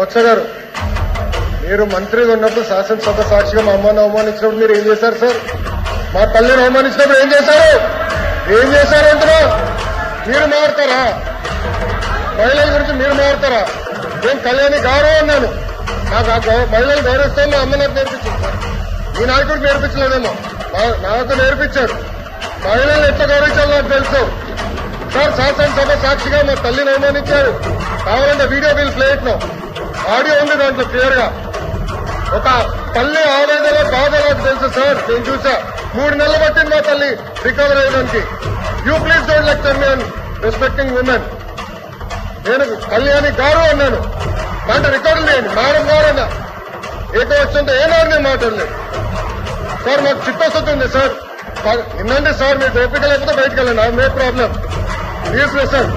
బొత్స గారు మీరు మంత్రిగా ఉన్నప్పుడు శాసనసభ సాక్షిగా మా అమ్మని అవమానించినప్పుడు మీరు ఏం చేశారు సార్? మా తల్లిని అవమానించినప్పుడు ఏం చేశారు? ఏం చేశారు అంటున్నా మీరు మారుతారా? మహిళల గురించి మీరు మారుతారా? నేను కళ్యాణి గౌరవం అన్నాను. నాకు ఆ మహిళలు గౌరవిస్తాను మా అమ్మ నాకు నేర్పించింది సార్. మీ నాయకుడికి నేర్పించలేదేమో. నా- నాకు నేర్పించారు. మహిళలు ఎట్లా గౌరవించాలో నాకు తెలుసు. సార్ శాసనసభ సాక్షిగా మా తల్లిని అవమానించారు. కావాలంటే వీడియో బిల్ ప్లేట్ను ఆడియో ఉంది దాంట్లో క్లియర్గా ఒక తల్లి ఆవేదన బాధ నాకు తెలుసు సార్. నేను చూసా. మూడు నెలలు పట్టింది మా తల్లి recover అయ్యడానికి. You please don't lecture me అని రెస్పెక్టింగ్ ఉమెన్ నేను కళ్యాణి గారు అన్నాను. దాంట్లో రికార్డు లేని మేడం గారు అన్నా వచ్చింటే ఏనాడు నేను మాట్లాడలేదు. సార్ మాకు చిత్తశుద్ధి ఉంది సార్. సార్, సార్ మీరు ఓపిక లేకపోతే బయటకు వెళ్ళండి. నో ప్రాబ్లం ప్లీజ్ సార్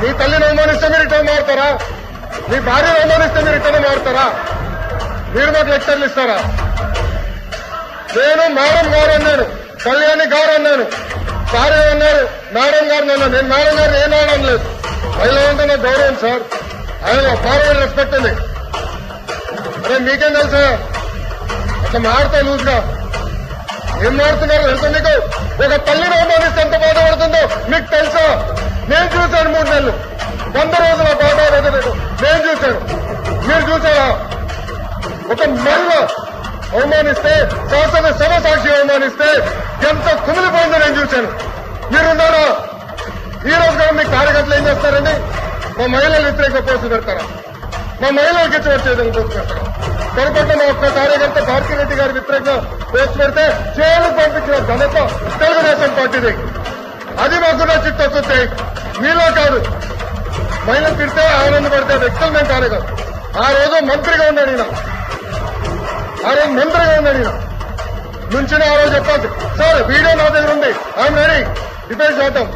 మీ తల్లిని అవమానిస్తే మీరు రిటర్న్ మారుతారా? మీ భార్య అవమానిస్తే మీరు రిటర్న్ మారుతారా? మీరు మాకు లెక్చర్లు ఇస్తారా? నేను మేడం గారు అన్నాను కళ్యాణి గారు అన్నాను సార్ అన్నారు మేడం గారు అన్నాను నేను మేడం గారిని ఏం అనడం లేదు. మహిళ అంటే నాకు గౌరవం సార్. ఆయన ఫార్వర్డ్ రెస్పెక్ట్ ఉంది. అరే మీకేం తెలుసా? అట్లా మారుతా లూజ్గా. ఏం మారుతున్నారు తెలుసా మీకు? ఒక తల్లిని అవమానిస్తే ఎంత బాధపడుతుందో మీకు తెలుసా? నేను చూశాను మూడు నెలలు. వంద రోజుల బాధ వదలలేదు నేను చూశాను. మీరు చూసారా ఒక మహిళ అవమానిస్తే శాసన సభ సాక్షి అవమానిస్తే ఎంత కుమిలిపోయిందో నేను చూశాను. మీరున్నారా? ఈ రోజు కూడా మీ కార్యకర్తలు ఏం చేస్తారండి? మా మహిళలు వ్యతిరేక పోస్టు పెడతారా? మా మహిళలకు ఇచ్చి వచ్చేదని పోస్టు పెడతారా? పొరపాటున మా ఒక్క కార్యకర్త భారతిరెడ్డి గారి వ్యతిరేకంగా పోస్టు పెడితే జైలుకు పంపించిన ఘనత తెలుగుదేశం పార్టీది. అది మాకున్న చిత్తశుద్ధి. మీలో కాదు. పైన తిడితే ఆనందపడితే వ్యక్తులు మేము కాదు కాదు. ఆ రోజు మంత్రిగా ఉన్నాడు ఈయన. ఆ రోజు మంత్రిగా ఉన్నాడు ఈయన. నుంచి ఆ రోజు చెప్పాల్సి సార్ వీడియో నా దగ్గర ఉంది. ఐఎమ్ రెడీ డిబేట్ చేద్దాం.